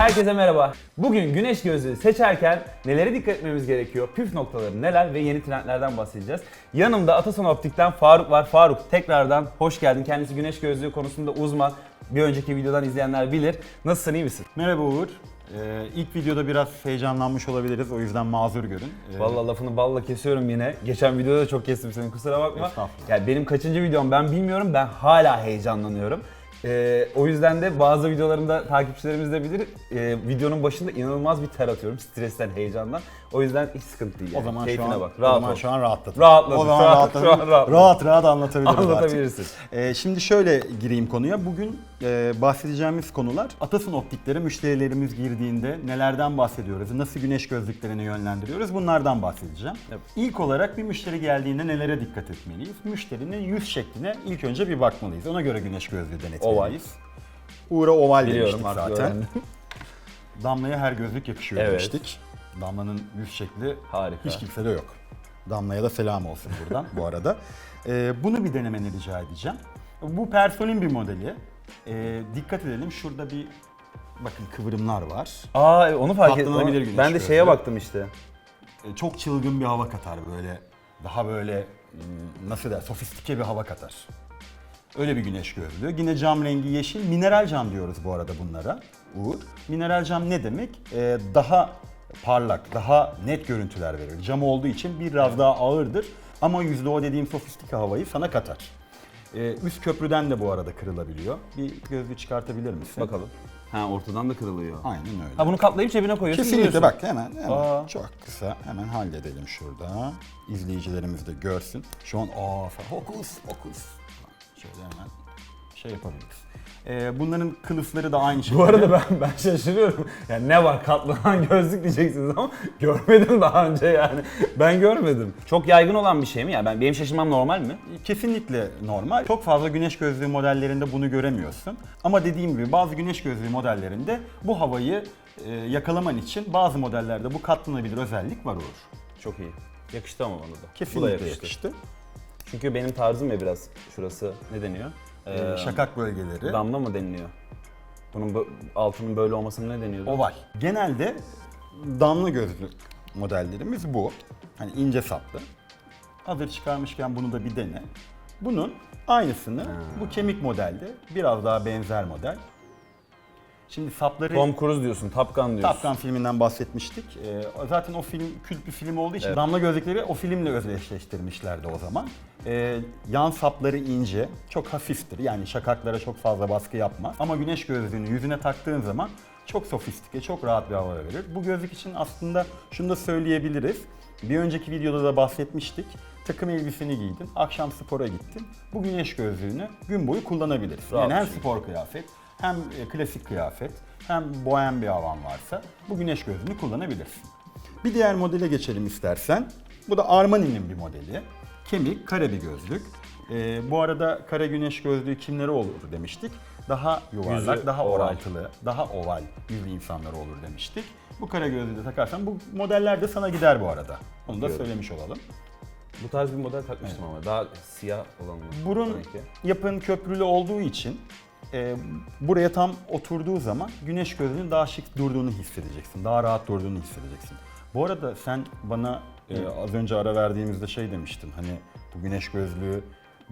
herkese merhaba. Bugün güneş gözlüğü seçerken nelere dikkat etmemiz gerekiyor, püf noktaları neler ve yeni trendlerden bahsedeceğiz. Yanımda Atason Optik'ten Faruk var. Faruk tekrardan hoş geldin. Kendisi güneş gözlüğü konusunda uzman. Bir önceki videodan izleyenler bilir. Nasılsın, iyi misin? Merhaba Uğur. Ee, ilk videoda biraz heyecanlanmış olabiliriz. O yüzden mazur görün. Ee, Vallahi lafını balla kesiyorum yine. Geçen videoda da çok kestim seni kusura bakma. Estağfurullah. Yani benim kaçıncı videom ben bilmiyorum. Ben hala heyecanlanıyorum. Ee, o yüzden de bazı videolarımda takipçilerimiz de bilir. ee, videonun başında inanılmaz bir ter atıyorum stresten, heyecandan. O yüzden hiç sıkıntı değil. o yani. zaman şu Keyfine an, bak. o Rahat zaman ol. şu an rahatladım. Rahatladım, O zaman şu an- rahatladım. şu an rahatladım. Rahat rahat anlatabiliriz artık. Anlatabilirsin. Ee, şimdi şöyle gireyim konuya. Bugün e, bahsedeceğimiz konular Atasun optiklere müşterilerimiz girdiğinde nelerden bahsediyoruz, nasıl güneş gözlüklerini yönlendiriyoruz bunlardan bahsedeceğim. Evet. İlk olarak bir müşteri geldiğinde nelere dikkat etmeliyiz? Müşterinin yüz şekline ilk önce bir bakmalıyız. Ona göre güneş gözlüğü denetmeliyiz. Uğur'a oval Biliyorum demiştik artık zaten. öğrendim. Damlaya her gözlük yakışıyor Evet. demiştik. Damla'nın yüz şekli Harika. hiç kimsede yok. Damla'ya da selam olsun buradan bu arada. Ee, bunu bir denemeni rica edeceğim. Bu Person'in bir modeli. Ee, dikkat edelim şurada bir bakın kıvrımlar var. Aa onu fark ettim. Katlanabilir güneş Ben de şeye gözlüğü. baktım işte. Ee, çok çılgın bir hava katar böyle. Daha böyle hmm, nasıl der sofistike bir hava katar. Öyle bir güneş gözlüğü. Yine cam rengi yeşil. Mineral cam diyoruz bu arada bunlara. Uğur. Mineral cam ne demek? Ee, daha parlak, daha net görüntüler verir. Cam olduğu için biraz daha ağırdır. Ama yüzde o dediğim sofistike havayı sana katar. Ee, üst köprüden de bu arada kırılabiliyor. Bir gözlüğü çıkartabilir misin? Bakalım. Ha ortadan da kırılıyor. Aynen öyle. Ha bunu katlayıp cebine koyuyorsun. Kesinlikle bak hemen hemen Aa. çok kısa hemen halledelim şurada. İzleyicilerimiz de görsün. Şu an aa fokus fokus. Şöyle hemen şey yapabiliriz. Ee, bunların kılıfları da aynı şekilde. Bu arada ben ben şaşırıyorum. Yani ne var katlanan gözlük diyeceksiniz ama görmedim daha önce yani. Ben görmedim. Çok yaygın olan bir şey mi? Yani ben benim şaşırmam normal mi? Kesinlikle normal. Çok fazla güneş gözlüğü modellerinde bunu göremiyorsun. Ama dediğim gibi bazı güneş gözlüğü modellerinde bu havayı e, yakalaman için bazı modellerde bu katlanabilir özellik var olur. Çok iyi. Yakıştı ama bana da. Kesinlikle yakıştı. yakıştı. Çünkü benim tarzım ya biraz şurası ne deniyor? Ee, şakak bölgeleri. Damla mı deniliyor? Bunun bö- altının böyle olmasına ne deniyordu? Oval. Genelde damla gözlük modellerimiz bu. Hani ince saplı. Hazır çıkarmışken bunu da bir dene. Bunun aynısını bu kemik modelde biraz daha benzer model. Şimdi sapları Tom Cruise diyorsun, Top Gun diyorsun. Top Gun filminden bahsetmiştik. Ee, zaten o film kült bir film olduğu için damla gözlükleri o filmle özdeşleştirmişlerdi o zaman. Ee, yan sapları ince, çok hafiftir. Yani şakaklara çok fazla baskı yapmaz. Ama güneş gözlüğünü yüzüne taktığın zaman çok sofistike, çok rahat bir hava verir. Bu gözlük için aslında şunu da söyleyebiliriz. Bir önceki videoda da bahsetmiştik. Takım elbiseni giydin, akşam spora gittin. Bu güneş gözlüğünü gün boyu kullanabiliriz. Rahat yani hem bir şey. spor kıyafet, hem e, klasik kıyafet, hem bohem bir havan varsa bu güneş gözlüğünü kullanabilirsin. Bir diğer modele geçelim istersen. Bu da Armani'nin bir modeli. Kemik, kare bir gözlük. Ee, bu arada kare güneş gözlüğü kimlere olur demiştik. Daha yuvarlak, Yüzü daha oval. oraltılı, daha oval yüzlü insanlara olur demiştik. Bu kare gözlüğü de takarsan bu modeller de sana gider bu arada. Onu da söylemiş olalım. Bu tarz bir model takmıştım ama daha siyah olanı. Burun sanki. yapın köprülü olduğu için e, buraya tam oturduğu zaman güneş gözlüğünün daha şık durduğunu hissedeceksin. Daha rahat durduğunu hissedeceksin. Bu arada sen bana e, az önce ara verdiğimizde şey demiştin. Hani bu güneş gözlüğü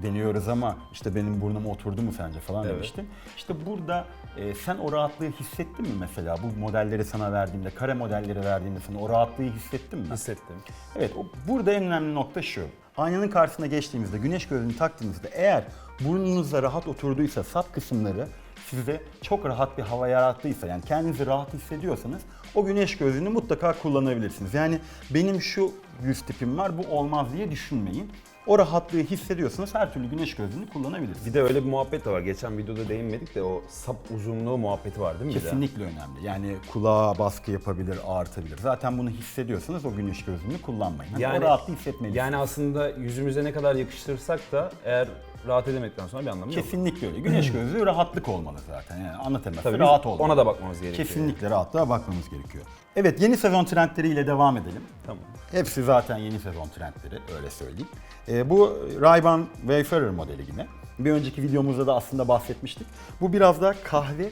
deniyoruz ama işte benim burnum oturdu mu sence falan Evet. demiştin. İşte burada e, sen o rahatlığı hissettin mi mesela? Bu modelleri sana verdiğimde, kare modelleri verdiğimde sana o rahatlığı hissettin mi? Hissettim. Evet, o, burada en önemli nokta şu. Aynanın karşısına geçtiğimizde, güneş gözlüğünü taktığınızda eğer burnunuzda rahat oturduysa, sap kısımları size çok rahat bir hava yarattıysa, yani kendinizi rahat hissediyorsanız o güneş gözlüğünü mutlaka kullanabilirsiniz. Yani benim şu yüz tipim var, bu olmaz diye düşünmeyin. O rahatlığı hissediyorsanız her türlü güneş gözlüğünü kullanabilirsiniz. Bir de öyle bir muhabbet de var. Geçen videoda değinmedik de o sap uzunluğu muhabbeti var değil mi? Kesinlikle önemli. Yani kulağa baskı yapabilir, ağrıtabilir. Zaten bunu hissediyorsanız o güneş gözlüğünü kullanmayın. Hani Yani- o rahatlığı hissetmelisiniz. Yani aslında yüzümüze ne kadar yakıştırsak da eğer rahat edemedikten sonra bir anlamı yok. Kesinlikle öyle. Güneş gözlüğü rahatlık olmalı zaten. Yani ana teması Tabii biz rahat olmalı. ona da bakmamız gerekiyor. Kesinlikle rahatlığa bakmamız gerekiyor. Evet yeni sezon trendleriyle devam edelim. Tamam. Hepsi zaten yeni sezon trendleri öyle söyleyeyim. Ee, bu Ray-Ban Wayfarer modeli yine. Bir önceki videomuzda da aslında bahsetmiştik. Bu biraz daha kahve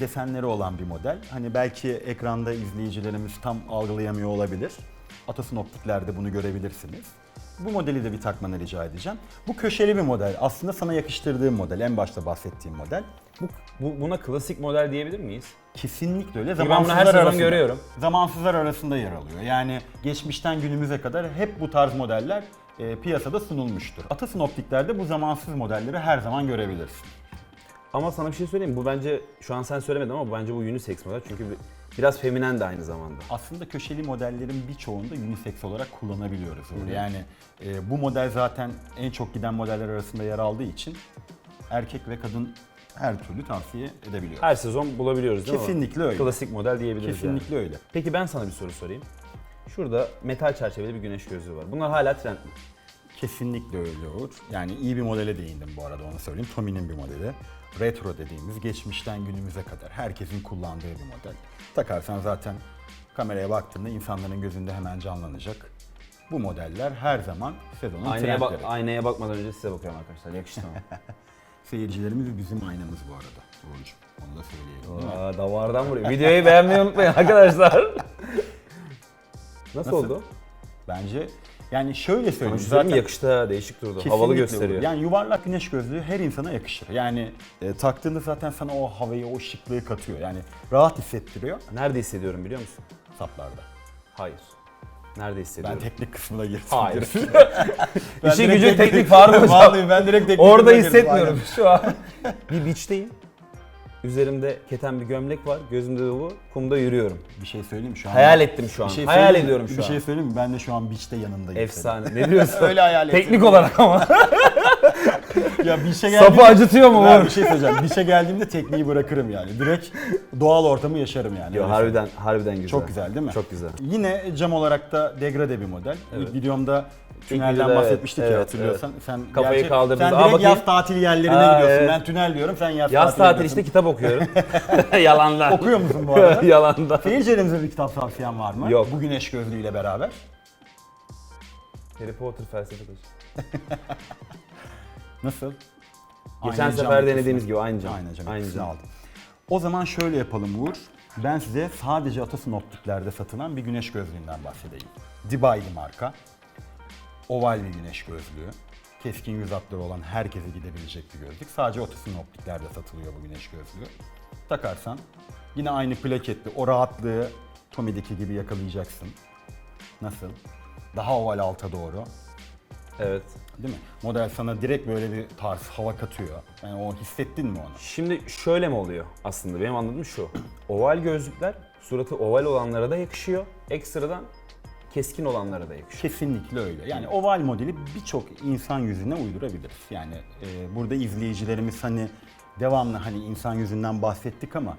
desenleri olan bir model. Hani belki ekranda izleyicilerimiz tam algılayamıyor olabilir. Atasun optiklerde bunu görebilirsiniz. Bu modeli de bir takmanı rica edeceğim. Bu köşeli bir model. Aslında sana yakıştırdığım model. En başta bahsettiğim model. Bu, bu- buna klasik model diyebilir miyiz? Kesinlikle öyle. ben bunu her Zamansızlar sezon arasında- görüyorum. Zamansızlar arasında yer alıyor. Yani geçmişten günümüze kadar hep bu tarz modeller e, piyasada sunulmuştur. Atasun optiklerde bu zamansız modelleri her zaman görebilirsin. Ama sana bir şey söyleyeyim? Bu bence şu an sen söylemedin ama bu bence bu unisex model çünkü bir- biraz feminen de aynı zamanda. Aslında köşeli modellerin birçoğunda unisex olarak kullanabiliyoruz. Uğur. Yani e, bu model zaten en çok giden modeller arasında yer aldığı için erkek ve kadın her türlü tavsiye edebiliyoruz. Her sezon bulabiliyoruz değil mi? Kesinlikle öyle. Klasik model diyebiliriz Kesinlikle yani. öyle. Peki ben sana bir soru sorayım. Şurada metal çerçeveli bir güneş gözlüğü var. Bunlar hala trend mi? Kesinlikle öyle olur. Yani iyi bir modele değindim bu arada onu söyleyeyim. Tommy'nin bir modeli. Retro dediğimiz geçmişten günümüze kadar herkesin kullandığı bir model. Takarsan zaten kameraya baktığında insanların gözünde hemen canlanacak. Bu modeller her zaman sezonun Aynaya, bak, trendleri. aynaya bakmadan önce size bakıyorum arkadaşlar. Yakıştı mı? Seyircilerimiz bizim aynamız bu arada. Uğurcuğum. Onu da söyleyelim. değil mi? Aa, davardan vuruyor. Videoyu beğenmeyi unutmayın arkadaşlar. Nasıl, Nasıl? oldu? Bence yani şöyle Ama söyleyeyim. mi? Zaten yakıştı değişik durdu. Havalı olur. gösteriyor. Yani yuvarlak güneş gözlüğü her insana yakışır. Yani e, taktığında zaten sana o havayı, o şıklığı katıyor. Yani rahat hissettiriyor Nerede hissediyorum biliyor musun? saplarda. Hayır. Nerede Ben hissediyorum? teknik kısmına girdim. Hayır. Ben İşin gücün teknik- Faruk hocam. Vallahi ben direkt teknik Orada hissetmiyorum şu an. bir beach'teyim. Üzerimde keten bir gömlek var. Gözümde de bu. Kumda yürüyorum. Bir şey söyleyeyim mi şu an? Hayal ettim şu an. Bir şey Hayal söyleyeyim mi? ediyorum şu Bir an. şey söyleyeyim mi? Ben de şu an beach'te yanındayım. Efsane. Ne diyorsun? Öyle hayal ettim. Teknik olarak ama. senin. Ya bir şey. Sapı acıtıyor mu Ben bir şey söyleyeceğim. Bir şey geldiğimde tekniği bırakırım yani. Direkt doğal ortamı yaşarım yani. Yo, Öyle harbiden, harbiden güzel. Çok güzel değil mi? Çok güzel. Yine cam olarak da degrade bir model. İlk videomda tünelden evet, bahsetmiştik ya evet, hatırlıyorsan. Sen Kafayı gerçi- kaldırdın. Sen Aa, direkt bakayım. yaz tatil yerlerine Aa, gidiyorsun. evet. Ben tünel diyorum sen yaz, Yaz tatil diyorsun. işte kitap okuyorum. Yalandan. Okuyor musun bu arada? Yalandan. Seyircilerimize bir kitap tavsiyen var mı? Yok. Bu güneş gözlüğüyle beraber. Harry Potter felsefe. Nasıl? Geçen Aynı sefer denediğimiz gibi aynı cam. Aynı cam Aynı cam. aldım. O zaman şöyle yapalım Uğur. Ben size sadece Atasun optiklerde satılan bir güneş gözlüğünden bahsedeyim. Dibai'li marka. Oval bir güneş gözlüğü. Keskin yüz hatları olan herkese gidebilecek bir gözlük. Sadece Atasun optiklerde satılıyor bu güneş gözlüğü. Takarsan yine aynı plaketli o rahatlığı Tommy'deki gibi yakalayacaksın. Nasıl? Daha oval alta doğru. Evet. Değil mi? Model sana direkt böyle bir tarz hava katıyor. Yani o hissettin mi onu? Şimdi şöyle mi oluyor aslında benim anladığım şu. Oval gözlükler suratı oval olanlara da yakışıyor. Ekstradan keskin olanlara da yakışıyor. Kesinlikle öyle. Yani oval modeli birçok insan yüzüne uydurabiliriz. Yani e, burada izleyicilerimiz hani devamlı hani insan yüzünden bahsettik ama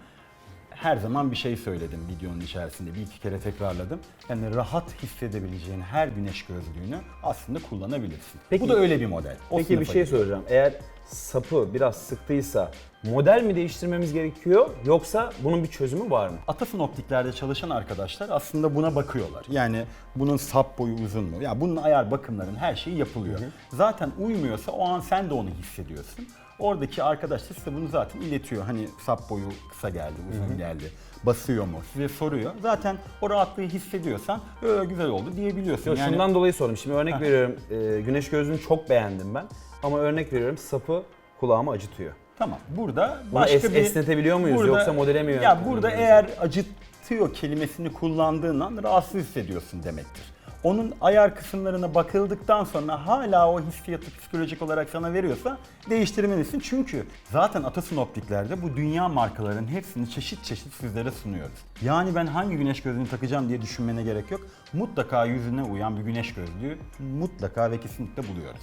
her zaman bir şey söyledim videonun içerisinde. Bir iki kere tekrarladım. Yani rahat hissedebileceğin her güneş gözlüğünü aslında kullanabilirsin. Peki- Bu da öyle bir model. O Peki bir şey soracağım. Eğer sapı biraz sıktıysa model mi değiştirmemiz gerekiyor yoksa bunun bir çözümü var mı? Atasun optiklerde çalışan arkadaşlar aslında buna bakıyorlar. Yani bunun sap boyu uzun mu? Ya bunun ayar bakımların her şeyi yapılıyor. Zaten uymuyorsa o an sen de onu hissediyorsun. Oradaki arkadaş da size bunu zaten iletiyor. Hani sap boyu kısa geldi, uzun geldi. Basıyor mu? Size soruyor. Zaten o rahatlığı hissediyorsan "Ö, güzel oldu diyebiliyorsun. Yo, yani Şundan dolayı sordum. Şimdi örnek veriyorum. e, güneş gözlüğünü çok beğendim ben. Ama örnek veriyorum sapı kulağımı acıtıyor. Tamam. Burada Bunu başka es- bir esnetebiliyor muyuz yoksa modele mi Ya burada eğer acıtıyor kelimesini kullandığın an rahatsız hissediyorsun demektir. Onun ayar kısımlarına bakıldıktan sonra hala o hissiyatı psikolojik olarak sana veriyorsa değiştirmelisin. Çünkü zaten Atasun Optikler'de bu dünya markalarının hepsini çeşit çeşit sizlere sunuyoruz. Yani ben hangi güneş gözlüğünü takacağım diye düşünmene gerek yok. Mutlaka yüzüne uyan bir güneş gözlüğü mutlaka ve kesinlikle buluyoruz.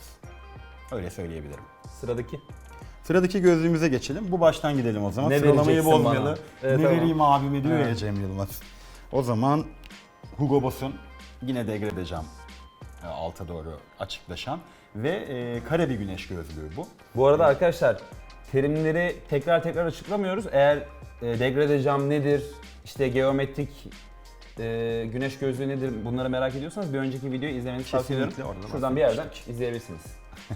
Öyle söyleyebilirim. Sıradaki. Sıradaki gözlüğümüze geçelim. Bu baştan gidelim o zaman. Ne Sıralamayı bozmayalım. Evet, ne tamam. vereyim abime diyor ya Evet. Cem Yılmaz. O zaman Hugo Boss'un yine degrade cam e, alta doğru açıklaşan ve e, kare bir güneş gözlüğü bu. Bu arada arkadaşlar terimleri tekrar tekrar açıklamıyoruz. Eğer e, degrade cam nedir, işte geometrik e, güneş gözlüğü nedir bunları merak ediyorsanız bir önceki videoyu izlemenizi tavsiye Kesinlikle ediyorum. orada da Şuradan bir yerden izleyebilirsiniz.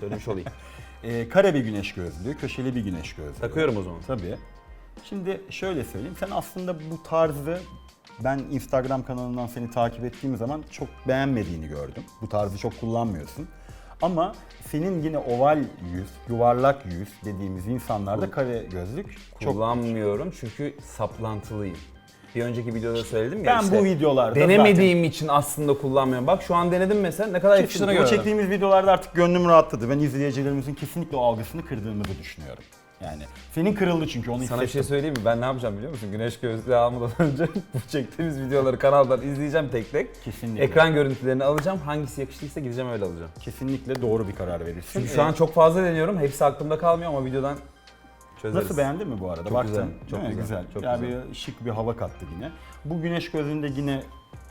Söylemiş olayım. E, kare bir güneş gözlüğü, köşeli bir güneş gözlüğü. Takıyorum o zaman. Tabii. Şimdi şöyle söyleyeyim. Sen aslında bu tarzı ben Instagram kanalından seni takip ettiğim zaman çok beğenmediğini gördüm. Bu tarzı çok kullanmıyorsun. Ama senin yine oval yüz, yuvarlak yüz dediğimiz insanlarda kare gözlük çok Kullanmıyorum çünkü saplantılıyım. Bir önceki videoda söyledim ya Ben işte, bu videolarda denemediğim için aslında kullanmıyorum. Bak şu an denedim mesela ne kadar yakıştığını. O gördüm. çektiğimiz videolarda artık gönlüm rahatladı. Ben izleyicilerimizin kesinlikle o algısını kırdığımızı düşünüyorum. Yani senin kırıldı çünkü onu Sana bir şey hissettim. söyleyeyim mi? Ben ne yapacağım biliyor musun? Güneş gözlüğü almadan önce bu çektiğimiz videoları kanaldan izleyeceğim tek tek. Kesinlikle. Ekran görüntülerini alacağım. Hangisi yakıştıysa gideceğim öyle alacağım. Kesinlikle doğru bir karar verirsin. Çünkü şu an çok fazla deniyorum. Hepsi aklımda kalmıyor ama videodan çözeriz. Nasıl beğendin mi bu arada? Çok Baktın. güzel, çok Değil mi? güzel, çok ya güzel. bir şık bir hava kattı yine. Bu güneş gözünde yine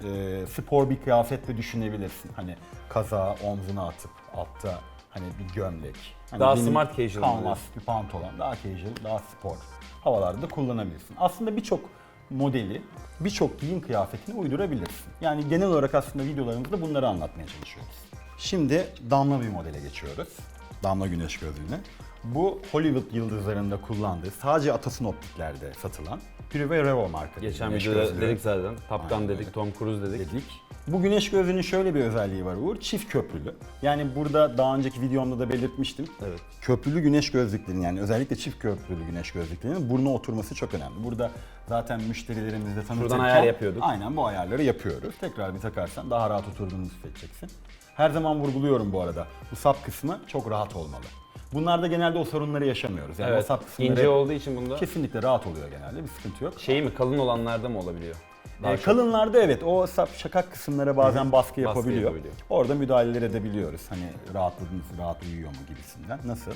e, spor bir kıyafetle düşünebilirsin. Hani kaza omzuna atıp altta hani bir gömlek. Hani Daha smart casual Canvas bir pantolon. Daha casual, daha spor havalarda kullanabilirsin. Aslında birçok modeli, birçok giyim kıyafetine uydurabilirsin. Yani genel olarak aslında videolarımızda bunları anlatmaya çalışıyoruz. Şimdi damla bir modele geçiyoruz. Damla güneş gözlüğüne. Bu Hollywood yıldızlarında kullandığı sadece Atasun optiklerde satılan Privé Revo marka. Geçen güneş videoda gözlüğü dedik zaten. Top Gun Aynen dedik. Tom Cruise dedik. dedik. Bu güneş gözlüğünün şöyle bir özelliği var Uğur. Çift köprülü. Yani burada daha önceki videomda da belirtmiştim. Evet. Köprülü güneş gözlüklerinin yani özellikle çift köprülü güneş gözlüklerinin burnu oturması çok önemli. Burada zaten müşterilerimizle tanıtırken ayar yapıyorduk. Aynen bu ayarları yapıyoruz. Tekrar bir takarsan daha rahat oturduğunu hissedeceksin. Her zaman vurguluyorum bu arada. Bu sap kısmı çok rahat olmalı. Bunlarda genelde o sorunları yaşamıyoruz. Yani o Evet. sap kısımları İnce olduğu için bunda kesinlikle rahat oluyor genelde. Bir sıkıntı yok. şey mi kalın olanlarda mı olabiliyor? Daha Ee, çok. kalınlarda evet o sap şakak kısımlara bazen baskı yapabiliyor. yapabiliyor. Orada müdahaleler edebiliyoruz. Hani rahatladınız, rahat uyuyor mu gibisinden. Nasıl?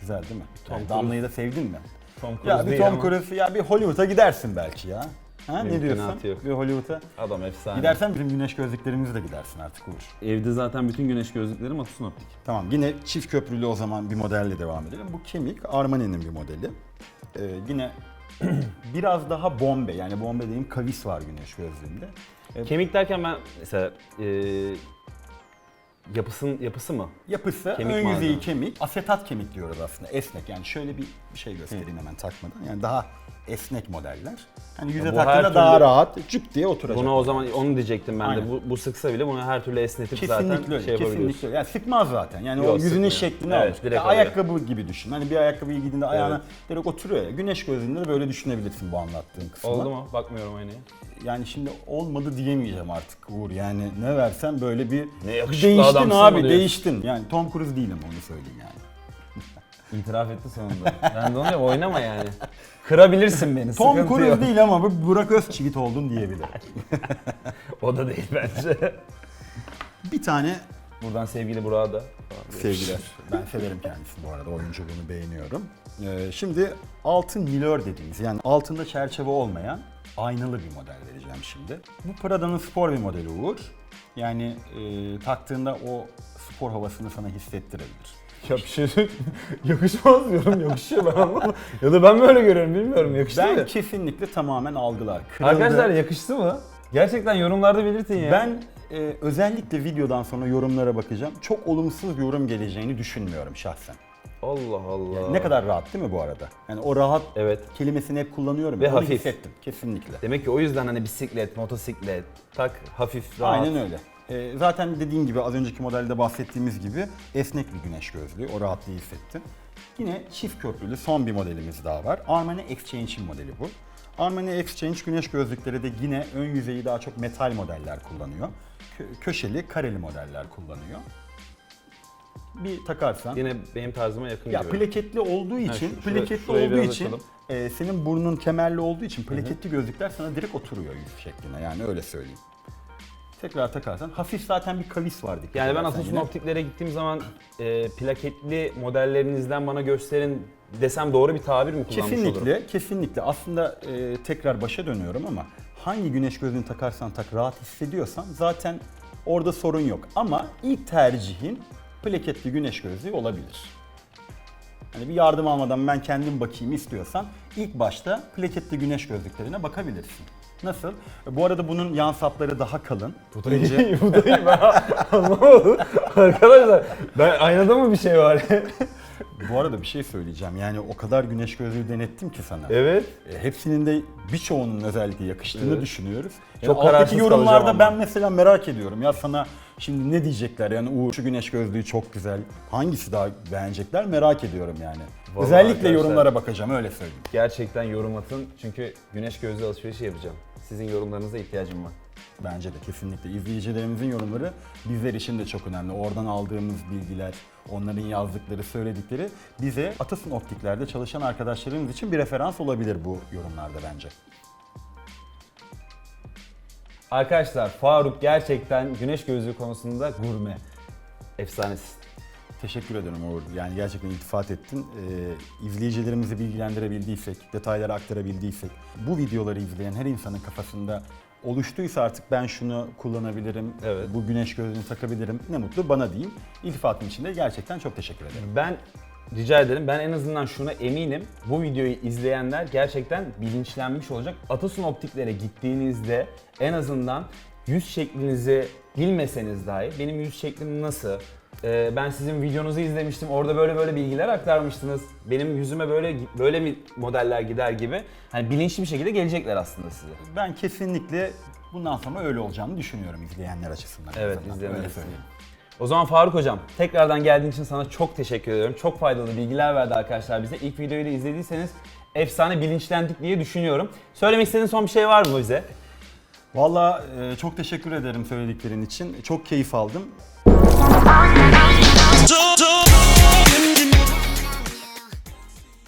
Güzel değil mi? Tom Yani. Damla'yı da sevdin mi? Tom Cruise Ya bir Tom Cruise ya bir Hollywood'a gidersin belki ya. Ha ne diyorsun? Yok. Bir Hollywood'a. Adam efsane. Gidersen bizim güneş gözlüklerimizi de gidersin artık Uğur. Evde zaten bütün güneş gözlüklerim Atusun Optik. Tamam yine çift köprülü o zaman bir modelle devam edelim. Bu kemik Armani'nin bir modeli. Ee, yine biraz daha bombe yani bombe dediğim kavis var güneş gözlüğünde. Ee, Kemik derken ben mesela e, yapısın yapısı mı? Yapısı Kemik ön yüzeyi malzeme. kemik, asetat kemik diyoruz aslında esnek. Yani şöyle bir şey göstereyim hemen takmadan. Yani daha esnek modeller. Hani yüze bu her taktığında türlü- daha rahat cuk diye oturacak. Buna o zaman onu diyecektim ben Aynen. de. Bu, bu sıksa bile bunu her türlü esnetip Kesinlikle zaten öyle, şey yapabiliyorsun. kesinlikle öyle. Yani sıkmaz zaten. Yani o Yok, yüzünün sıkmıyor. şeklini Evet, alır. direkt Ya alıyor. ayakkabı gibi düşün. Hani bir ayakkabıyı giydiğinde ayağına direkt oturuyor ya. Güneş gözlüğünde de böyle düşünebilirsin bu anlattığım kısmı. Oldu mu? Bakmıyorum aynaya. Yani şimdi olmadı diyemeyeceğim artık Uğur. Yani ne versen böyle bir Ne yakışıklı değiştin adamsın abi, mı diyorsun? değiştin. Yani Tom Cruise değilim onu söyleyeyim yani. İtiraf etti sonunda. ben de onu diyorum oynama yani. Kırabilirsin beni. Tom sıkıntı Cruise yok. değil ama bu Burak Özçivit oldun diyebilirim. O da değil bence. Bir tane Buradan sevgili Burak'a da. sevgiler. Ben severim kendisini bu arada. Oyunculuğunu beğeniyorum. Ee, şimdi altın milör dediğimiz yani altında çerçeve olmayan aynalı bir model vereceğim şimdi. Bu Prada'nın spor bir modeli Uğur. Yani e, taktığında o spor havasını sana hissettirebilir. Ya bir şey yakışmaz diyorum yakışıyor ben anlamadım. ya da ben mi öyle görüyorum bilmiyorum yakıştı Ben mı? kesinlikle tamamen algılar. Kırıldı. Arkadaşlar yakıştı mı? Gerçekten yorumlarda belirtin ya. Ben e, özellikle videodan sonra yorumlara bakacağım. Çok olumsuz yorum geleceğini düşünmüyorum şahsen. Allah Allah. Ne kadar rahat değil mi bu arada? Yani o rahat Evet. kelimesini hep kullanıyorum. Ve Onu hafif. hissettim kesinlikle. Demek ki o yüzden hani bisiklet, motosiklet, tak hafif rahat. Aynen öyle. E, zaten dediğim gibi az önceki modelde bahsettiğimiz gibi esnek bir güneş gözlüğü. O rahatlığı hissettim. Yine çift köprülü son bir modelimiz daha var. Armani Exchange'in modeli bu. Armani Exchange güneş gözlükleri de yine ön yüzeyi daha çok metal modeller kullanıyor. Kö- köşeli, kareli modeller kullanıyor. Bir takarsan Yine benim tarzıma yakın Ya gibi. plaketli olduğu için, şu- şurayı- plaketli şurayı olduğu biraz için açalım. e, senin burnun kemerli olduğu için plaketli gözlükler sana direkt oturuyor yüz şekline yani öyle söyleyeyim. Tekrar takarsan hafif zaten bir kavis var dikkat Yani ben yine. optiklere gittiğim zaman e, plaketli modellerinizden bana gösterin desem doğru bir tabir mi kullanmış olurum? Kesinlikle, kesinlikle. Aslında e, tekrar başa dönüyorum ama hangi güneş gözlüğünü takarsan tak rahat hissediyorsan zaten orada sorun yok. Ama ilk tercihin plaketli güneş gözlüğü olabilir. Hani bir yardım almadan ben kendim bakayım istiyorsan ilk başta plaketli güneş gözlüklerine bakabilirsin. Nasıl? Bu arada bunun yan sapları daha kalın. Bu da iyi, bu da iyi. Ben anlamadım. Arkadaşlar ben aynada mı bir şey var? Bu arada bir şey söyleyeceğim. Yani o kadar güneş gözlüğü denettim ki sana. Evet. E, Hepsinin de birçoğunun özellikle yakıştığını Evet. düşünüyoruz. Çok Çok alttaki kararsız kalacağım yorumlarda ama. ben mesela merak ediyorum. Ya sana şimdi ne diyecekler? Yani Uğur şu güneş gözlüğü çok güzel. Hangisi daha beğenecekler merak ediyorum yani. Vallahi Özellikle arkadaşlar- yorumlara bakacağım öyle söyleyeyim. Gerçekten yorum atın çünkü güneş gözlüğü alışverişi yapacağım. Sizin yorumlarınıza ihtiyacım var. Bence de kesinlikle. İzleyicilerimizin yorumları bizler için de çok önemli. Oradan aldığımız bilgiler, onların yazdıkları, söyledikleri bize Atasun Optikler'de çalışan arkadaşlarımız için bir referans olabilir bu yorumlarda bence. Arkadaşlar Faruk gerçekten güneş gözlüğü konusunda gurme. Efsanesin. Teşekkür ederim Uğur. Yani gerçekten iltifat ettin. Ee, izleyicilerimizi bilgilendirebildiysek, detayları aktarabildiysek, bu videoları izleyen her insanın kafasında oluştuysa artık ben şunu kullanabilirim, Evet. bu güneş gözlüğünü takabilirim ne mutlu bana diyeyim. İltifatın için de gerçekten çok teşekkür ederim. Ben rica ederim. Ben en azından şuna eminim. Bu videoyu izleyenler gerçekten bilinçlenmiş olacak. Atasun optiklere gittiğinizde en azından yüz şeklinizi bilmeseniz dahi benim yüz şeklim nasıl? Ee, ben sizin videonuzu izlemiştim. Orada böyle böyle bilgiler aktarmıştınız. Benim yüzüme böyle böyle mi modeller gider gibi. Hani bilinçli bir şekilde gelecekler aslında size. Ben kesinlikle bundan sonra öyle olacağını düşünüyorum izleyenler açısından. Evet, izleyenler açısından. O zaman Faruk Hocam tekrardan geldiğin için sana çok teşekkür ediyorum. Çok faydalı bilgiler verdi arkadaşlar bize. İlk videoyu da izlediyseniz efsane bilinçlendik diye düşünüyorum. Söylemek istediğin son bir şey var mı bize? Valla e, çok teşekkür ederim söylediklerin için. Çok keyif aldım. Do, do,